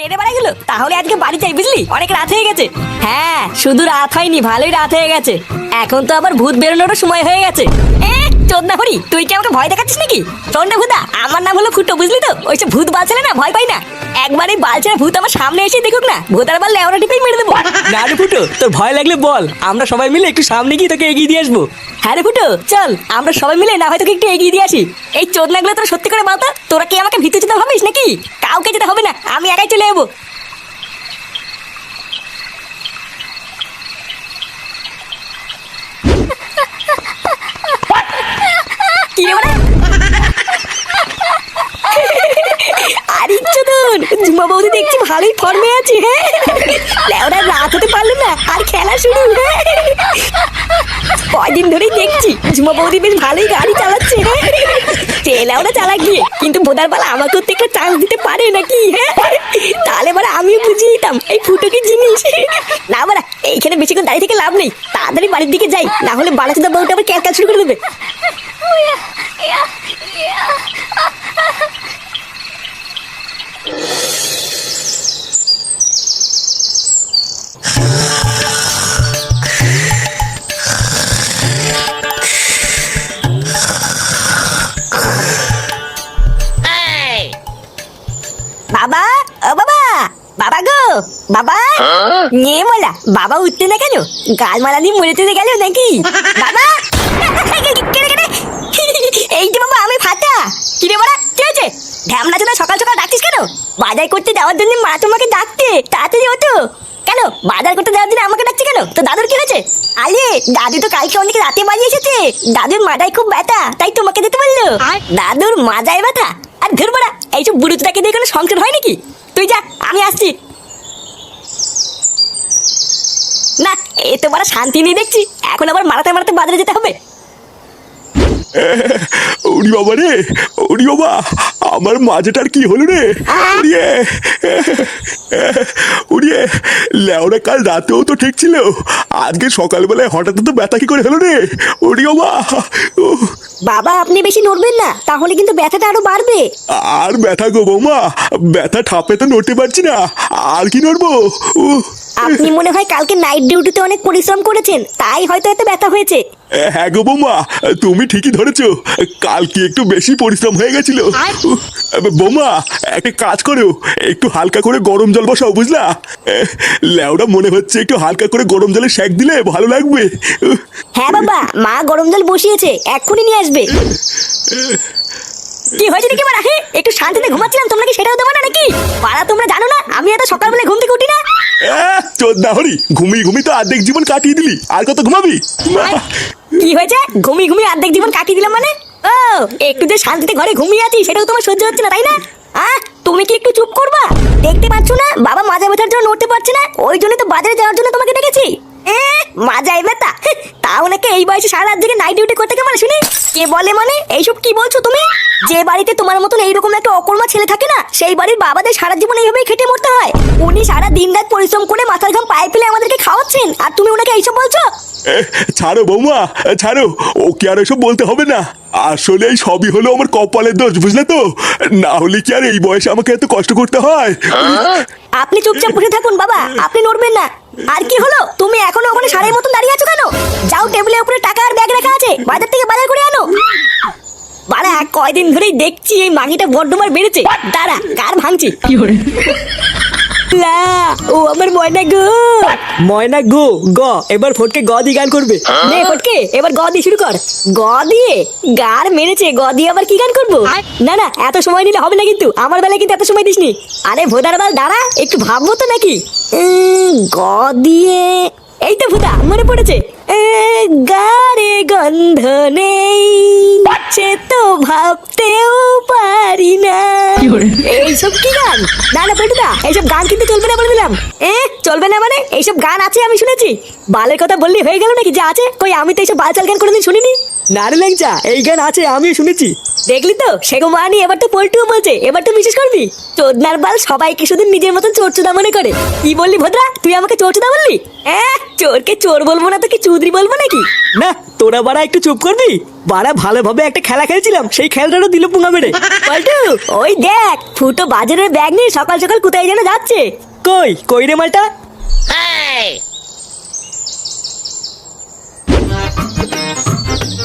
নেড়ে বেড়া গেলো? তাহলে আজকে বাড়ি যাই, বুঝলি? অনেক রাত হয়ে গেছে। হ্যাঁ শুধু রাত হয়নি, ভালোই রাত হয়ে গেছে। এখন তো আবার ভূত বেরোনোরও সময় হয়ে গেছে। চোদনা হরি তুই কি আমাকে ভয় দেখাচ্ছিস নাকি? না ভূতা আমার নাম হলো ফুটো বুঝলি তো? ওইসব ভূত বালছেলে না ভয় পাই না। একবার এই বালছেরা ভূত আমার সামনে এসে দেখুক না ভূতার বাল লেওরা টিপেই মেরে দেবো। না রে ফুটো তোর ভয় লাগলে বল আমরা সবাই মিলে একটু সামনে গিয়ে তোকে এগিয়ে দিয়ে আসব। হ্যাঁ রে ফুটো চল আমরা সবাই মিলে না হয়তো একটু এগিয়ে দিয়ে আসি। এই চোদনাগুলো তোরা সত্যি করে বলতো? তোরা কি আমাকে ভিতরে যেতে ভাবিস নাকি? কাউকে যেতে হবে না আমি একাই চলে যাব কি রে বাড়া? আরে চোদন ঝুমা বৌদি দেখছি ভালোই ফর্মে আছে লেওরা রাত হতে পারল না, আর খেলা শুরু কয়দিন ধরেই দেখছি, ঝুমা বৌদি বেশ ভালোই গাড়ি চালাচ্ছে তেলা ওরা চালা গিয়ে, কিন্তু বোধার বেলা আমাকেও তো একটা চান্স দিতে পারে নাকি তাহলে এবার আমিও বুঝিয়ে দিতাম, এই ফুটোকি জিনিস? না বারা এইখানে বেশিক্ষণ দাঁড়িয়ে থেকে লাভ নেই, তাড়াতাড়ি বাড়ির দিকে যাই, না হলে বাড়াতে বউটা আবার ক্যালকাল শুরু করে দেবে। নিয়ে মোলা বাবা উঠতে না কেন? গাল মালা দিয়ে মরে টরে গেল নাকি? বাবা! এই যে বাবা আমি ফাটা। কিরে বড়া কি হয়েছে? ঢ্যামনা চোদা সকাল সকাল ডাকছিস কেন? বাজার করতে যাওয়ার জন্য মা তোমাকে ডাকতে তাড়াতাড়ি ওঠো। কেন? বাজার করতে যাওয়ার জন্য আমাকে ডাকছে কেন? তো দাদুর কি হয়েছে? আরে দাদু তো কালকে অনেক রাতে বাড়ি এসেছে। দাদুর মাথায় খুব ব্যথা তাই তোমাকে যেতে বলল। দাদুর মাজায় ব্যথা? আর ধর বড়া এইসব বুড়োটাকে দিয়ে কোনো সংসার হয় নাকি? তুই যা আমি আসছি। না এ তো বড় শান্তি নেই দেখছি। এখন আবার মারাতে মারাতে বাজারে যেতে হবে। ওরি বাবা রে ওরি বাবা আমার মাঝেটার কি হলো রে? উড়িয়ে উড়িয়ে লেওরা কাল রাতেও তো ঠিক ছিল। আজকে সকালবেলায় হঠাৎ তো ব্যথা কি করে হলো রে? ওরি বাবা বাবা আপনি বেশি নড়বেন না তাহলে কিন্তু ব্যথাটা আরও বাড়বে। আর ব্যথা গো বৌমা ব্যথা ঠাপে তো নড়তে পারছি না আর কি নড়বো? আপনি মনে হয় কালকে নাইট ডিউটিতে অনেক পরিশ্রম করেছেন তাই হয়তো এত ব্যথা হয়েছে। হ্যাঁ গো বৌমা তুমি ঠিকই ধরেছো। কালকে একটু বেশি পরিশ্রম হয়ে গেছিল? বৌমা একটা কাজ করো একটু হালকা করে গরম জল বসাও বুঝলা? এহ, ল্যাওড়া মনে হচ্ছে একটু হালকা করে গরম জলে সেক দিলে ভালো লাগবে। হ্যাঁ বাবা মা গরম জল বসিয়েছে এক্ষুনি নিয়ে আসবে। কি হয়েছে নাকি মারা একটু শান্তিতে ঘুমাচ্ছিলাম তোমরা কি সেটাও দেবো না নাকি? পাড়া তোমরা জানো না আমি এত সকালবেলা ঘুম থেকে উঠি না। চোদ্দা হরি, ঘুমিয়ে ঘুমিয়ে তো অর্ধেক জীবন কাটিয়ে দিলি। আর কত ঘুমাবি? কি হয়েছে? ঘুমিয়ে ঘুমিয়ে অর্ধেক জীবন কাটিয়ে দিলাম মানে? ও, একটু যে শান্তিতে ঘরে ঘুমিয়ে আছি, সেটাও তোমার সহ্য হচ্ছে না, তাই না? আহ তুমি কি একটু চুপ করবা? দেখতে পাচ্ছ না, বাবা মাঝে মাঝার জন্য নড়তে পারছে না, ওই জন্য তো বাজারে যাওয়ার জন্য তোমাকে ডেকেছি। মাজাই ব্যথা তাও নাকি এই বয়সে সারা রাত জেগে নাইট ডিউটি করতে কেমন শুনি? কে বলে মানে? এইসব কি বলছো তুমি? যে বাড়িতে তোমার মতন এইরকম একটা অকর্মা ছেলে থাকে না, সেই বাড়ির বাবাদের সারা জীবন এইভাবেই খেটে মরতে হয়। উনি সারা দিন রাত পরিশ্রম করে মাথার ঘাম পায়ে ফেলে আমাদেরকে খাওয়াচ্ছেন। আর তুমি ওনাকে এইসব বলছো? ছাড়ো বৌমা ছাড়ো। ওকে আর এসব বলতে হবে না। আসলে এই সবই হলো আমার কপালের দোষ বুঝলে তো? না হলে কি আর এই বয়সে আমাকে এত কষ্ট করতে হয়? আপনি চুপচাপ বসে থাকুন বাবা। আপনি নড়বেন না। আর কি হলো? তুমি এখনও ওখানে সারের মতন দাঁড়িয়ে আছো কেন? যাও টেবিলের উপরে টাকা আর ব্যাগ রাখা আছে। বাজার থেকে বাজার করে আনো। বাড়া কয়দিন ধরেই দেখছি এই মাগিটা বড্ডমার বেড়েছে। দাঁড়া কার ভাঙছি? লা ও আমার ময়না গো। ময়না গো গ এবার ফটকে গ দিয়ে গান করবে। নে ফটকে এবার গ দিয়ে শুরু কর। গ দিয়ে গার মেরেছে গ দিয়ে আবার কি গান করব? না না এত সময় নিলে হবে না কিন্তু আমার বেলায় কিন্তু এত সময় দিসনি। আরে ভোদার বাল দাঁড়া একটু ভাববো তো নাকি। উম, গ দিয়ে এই তো ভুদা মনে পড়েছে। এ, গারে গন্ধ নেই সে তো না এইসব কি গান? না না পেটুদা এইসব গান কিন্তু চলবে না বলে দিলাম। এ, চলবে না মানে? এইসব গান আছে আমি শুনেছি। বালের কথা বললি হয়ে গেল নাকি? যে আছে, কই, আমি তো এইসব বাল চাল গান কোনোদিন শুনিনি। না রে ল্যাংচা এই গান আছে আমিও শুনেছি। দেখলি তো? সেগো মানি এবার তো পল্টুও বলছে এবার তো বিশেষ করবি। চোদনার বাল সবাইকে শুধু নিজের মতন চোরচোদা মনে করে। কি বললি ভদ্রা তুই আমাকে চোরচোদা বললি? হ্যাঁ চোরকে চোর বলব না তো কি চুদরি বলব নাকি? না তোরা বাড়া একটু চুপ করবি। বাড়া ভালোভাবে একটা খেলা খেলছিলাম সেই খেলাটারও দিল পুঙ্গা মেরে। পল্টু ওই দেখ ফুটো বাজারের ব্যাগ নিয়ে সকাল সকাল কোথায় যেন যাচ্ছে। কই কই রে মালটা?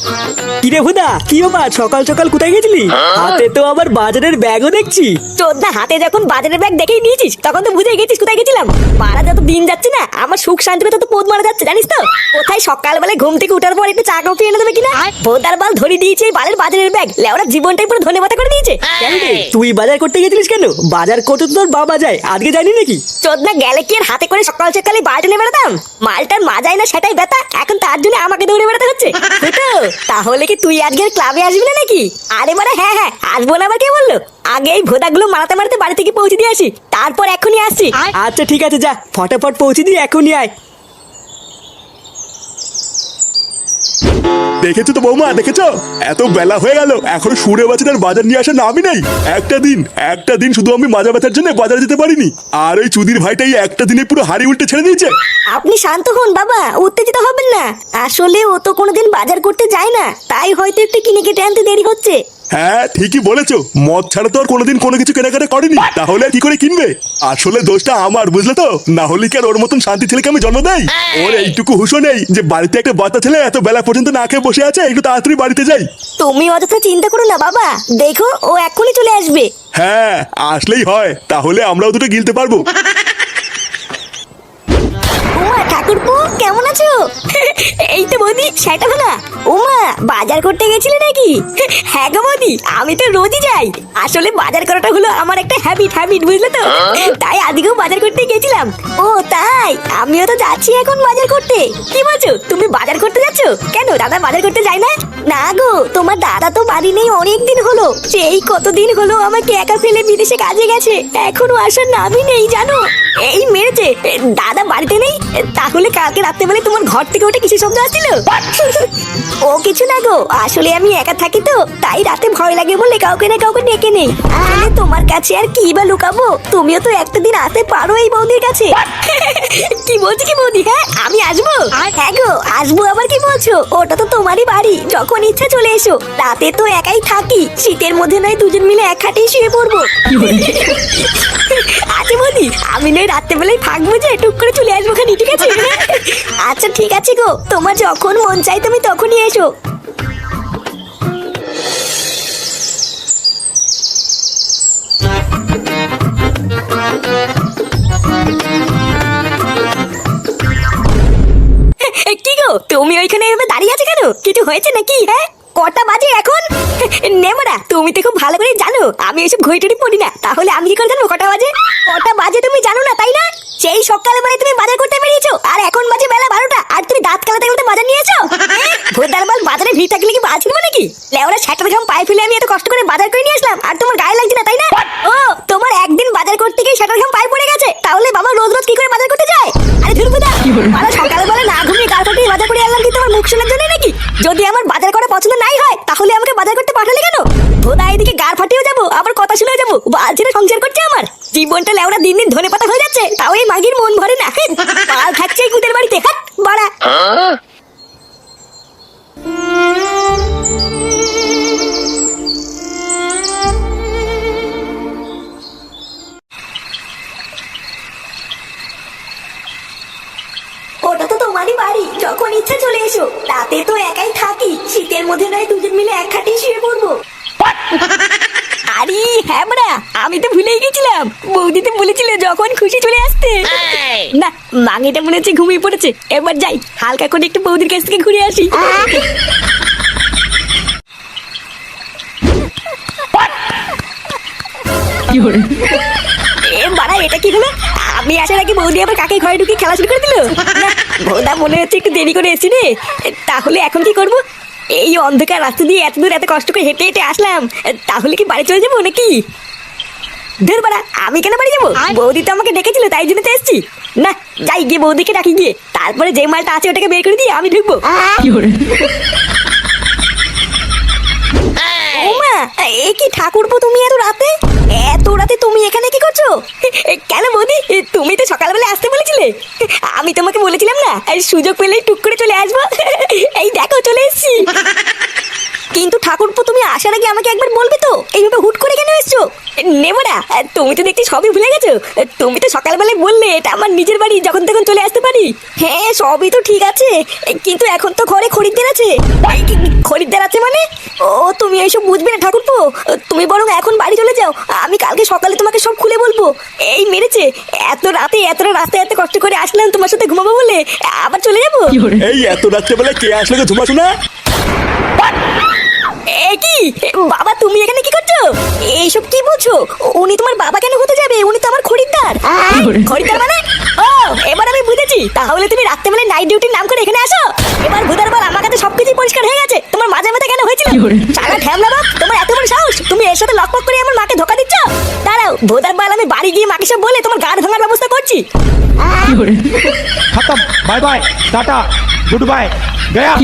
Thank you. কিরে হুদা কি সকাল সকাল কোথায় গেছিলি? হাতে তো আবার বাজারের ব্যাগও দেখছি। চোদ্দা হাতে যখন বাজারের ব্যাগ দেখেই নিয়েছিস তখন তো বুঝে গেছিস কোথায় গেছিলাম। মারা যত দিন যাচ্ছে না আমার সুখ শান্তিতে তত পোদ মারা যাচ্ছে জানিস তো? কোথায় সকালবেলায় ঘুম থেকে উঠার পর একটু চা কফি এনে দেবে কিনা? ভোদার বাল ধরে দিয়েছে এই বালের বাজারের ব্যাগ। লেওরা জীবনটাই পুরো ধনে মাথা করে দিয়েছে। তুই বাজার করতে গেছিলিস কেন? বাজার করতে তো তোর বাবা যায় আজকে জানি নাকি? চোদ্দা গেলে কি আর হাতে করে সকাল সকালে নিয়ে বেড়াতাম? মালটার মাজাই না সেটাই ব্যথা এখন তার জন্য আমাকে দৌড়ে বেড়াতে হচ্ছে। তাহলে কি তুই আজকে ক্লাবে আসবি না নাকি? আরে মানে হ্যাঁ হ্যাঁ আসব না আবার কে বলল। আগে এই ভোদাগুলো মারাতে মারাতে বাড়ি থেকে পৌঁছে দিয়ে আসি, তারপর এখনই আসছি। আচ্ছা ঠিক আছে, যা, ফটাফট পৌঁছে দিয়ে এখনই আয়। দেখেছ তো বৌমা, দেখেছ? এত বেলা হয়ে গেল, এখন সুরে বাচ্চাটার বাজার নিয়ে আসার নামই নাই। একটা দিন একটা দিন শুধু আমি মাজা ব্যথার জন্য বাজারে যেতে পারিনি। আর ওই চুদির ভাইটাই একটা দিনে পুরো হাড়ি উল্টে ছেড়ে দিয়েছে। আপনি শান্ত হন বাবা, উত্তেজিত হবেন না। আসলে ও তো কোনোদিন বাজার করতে যায় না, তাই হয়তো একটু কিনে কেটে আনতে দেরি হচ্ছে। হ্যাঁ ঠিকই বলেছ। মদ ছাড়া তো আর কোনোদিন কোনো কিছু কেনাকাটা করেনি। তাহলে আর কি করে কিনবে? আসলে দোষটা আমার বুঝলে তো? না হলে কি আর ওর মতন শান্তি ছেলেকে আমি জন্ম দেই? ওর এইটুকু হুশো নেই যে বাড়িতে একটা বাচ্চা ছেলে এত বেলা পর্যন্ত না খেয়ে বসে আছে একটু তাড়াতাড়ি বাড়িতে যাই। তুমি অযথা চিন্তা করো না বাবা। দেখো ও এক্ষুনি চলে আসবে। হ্যাঁ আসলেই হয়। তাহলে আমরাও দুটো গিলতে পারব। ঠাকুরপো কেমন আছো? এই তো বৌদি সেটা না উমা বাজার করতে গেছিলে নাকি? হ্যাঁ গো বৌদি আমি তো রোজই যাই। আসলে বাজার করাটা হলো আমার একটা হ্যাবিট হ্যাবিট বুঝলে তো? তাই আজকেও বাজার করতে গেছিলাম। ও তাই? আমিও তো যাচ্ছি এখন বাজার করতে। কি বলছো তুমি বাজার করতে যাচ্ছ? কেন দাদা বাজার করতে যায় না? না গো তোমার দাদা তো বাড়ি নেই অনেক দিন হলো। সেই কতদিন হলো আমাকে একা ফেলে বিদেশে কাজে গেছে। এখনও আসার নামই নেই জানো? এই মেরেছে দাদা বাড়িতে নেই? এ, তাহলে কালকে রাত্রেবেলায় তোমার ঘর থেকে ওটা কিছু শব্দ আসছিল? ও কিছু না গো আসলে আমি একা থাকি তো তাই রাতে ভয় লাগে বলে কাউকে না কাউকে ডেকে নেই। তোমার কাছে আর কি বা লুকাবো? তুমিও তো একটা দিন আসতে পারো এই বৌদির কাছে। কি বলছি কি বৌদি হ্যাঁ? আমি আসব? হ্যাঁ গো আসব আবার কি বলছো? ওটা তো তোমারই বাড়ি যখন ইচ্ছা চলে এসো। রাতে তো একাই থাকি শীতের মধ্যে নয় দুজন মিলে এক খাটেই শুয়ে পড়ব। আচ্ছা বৌদি আমি নয়, রাত্রেবেলায় থাকব যে, টুক করে চলে আসব খানি, ঠিক আছে? আচ্ছা ঠিক আছে গো। তোমার যখন মন চাই তুমি তখনই এসো। তুমি ওইখানে এভাবে দাঁড়িয়ে আছো কিছু হয়েছে নাকি? হ্যাঁ কটা বাজে এখন? নেমরা তুমি তো খুব ভালো করে জানো, আমি এসব ঘড়িটড়ি পড়ি না, তাহলে আমি কি করে জানব কটা বাজে? কটা বাজে তুমি জানো না, তাই না? সেই সকালে বেলায় তুমি বাজার করতে বেরিয়েছো, আর এখন বাজে বেলা বারোটা, আর তুমি দাঁত কালাতে কালাতে বাজার নিয়েছো? ভোরদার বাল বাজারে ভিড় থাকলে কি বাজ কিনবো নাকি? লেওরা ছাটার ঘাম পায়ে ফেলে আমি এত কষ্ট করে বাজার করে নিয়ে আসলাম, আর তোমার গায়ে লাগছে না ভরে না বাল থাকছে এই কুদের বাড়িতে হাট বাড়া। ওটা তো তোমারই বাড়ি, যখন ইচ্ছা চলে এসো। রাতে তো একাই থাকি, শীতের মধ্যে নয়, দুজন মিলে এক খাটে শুয়ে পড়ব। হ্যাঁ আমি তো ভুলেই গেছিলাম। বৌদি তো বলেছিল যখন খুশি চলে আসতে। না মাঙিটা মনে হচ্ছে ঘুমিয়ে পড়েছে। এবার যাই হালকা করে একটু বৌদির কাছ থেকে ঘুরে আসি। এ বাড়া এটা কি হলো? আমি আসার আগে বৌদি আবার কাকে ঘরে ঢুকে খেলা শুরু করে দিল? না বৌদা মনে হচ্ছে একটু দেরি করে এসেছি রে। তাহলে এখন কি করব? এই অন্ধকার রাস্তা দিয়ে এত দূর এত কষ্ট করে হেঁটে হেঁটে আসলাম। তাহলে কি বাড়ি চলে যাব নাকি? ধর বাড়া আমি কেন বাড়ি যাব? বৌদি তো আমাকে ডেকেছিল তাই জন্য তো এসেছি। না যাই গিয়ে বৌদিকে ডাকি গিয়ে। তারপরে যে মালটা আছে ওটাকে বের করে দিয়ে আমি ঢুকবো। এ কি ঠাকুরপো তুমি এত রাতে? এত রাতে তুমি এখানে কি করছ? কেন বৌদি, তুমি তো সকালবেলা আসতে বলেছিলে। আমি তোমাকে বলেছিলাম না সুযোগ পেলেই টুক করে চলে আসব। এই দেখো, চলে এসেছি। কিন্তু ঠাকুরপো তুমি আসার আগে আমাকে একবার বলবে তো? এইভাবে হুট করে কেন এসছো? নেব না তুমি তো দেখছি সবই ভুলে গেছো। তুমি তো সকালবেলায় বললে এটা আমার নিজের বাড়ি যখন তখন চলে আসতে পারি। হ্যাঁ সবই তো ঠিক আছে। কিন্তু এখন তো ঘরে খরিদ্দার আছে। খরিদ্দার আছে মানে? ও তুমি এইসব বুঝবে না ঠাকুরপো। তুমি বরং এখন বাড়ি চলে যাও। আমি কালকে সকালে তোমাকে সব খুলে বলব। এই মেরেছে। এত রাতে এতটা রাস্তায় এত কষ্ট করে আসলাম তোমার সাথে ঘুমাবো বলে। আবার চলে যাব? এই এত রাত্রেবেলা কে আসলে ঝুমা শোনা এ কি? বাবা তুমি এখানে কি করছ? এইসব কি বলছো? উনি তোমার বাবা কেন হতে যাবে? উনি তো আমার খরিদ্দার। খরিদ্দার মানে? ও এবার আমি বুঝেছি। তাহলে তুমি রাত্রেবেলায় নাইট ডিউটির নাম করে এখানে আসো। এবার ভুদার বল আমার কাছে সবকিছু পরিষ্কার হয়ে গেছে। তোমার মাঝে মাঝে কেন হয়েছিল? সারা ঠ্যামলা বাপ তোমার এত বড় সাহস। তুমি এর সাথে লকপক করে আমার মাকে ধোকা ভোদার বাল আমি বাড়ি গিয়ে মাকে সব বলে তোমার গাড় ভাঙার ব্যবস্থা করছি। খতম bye bye tata good bye Gaya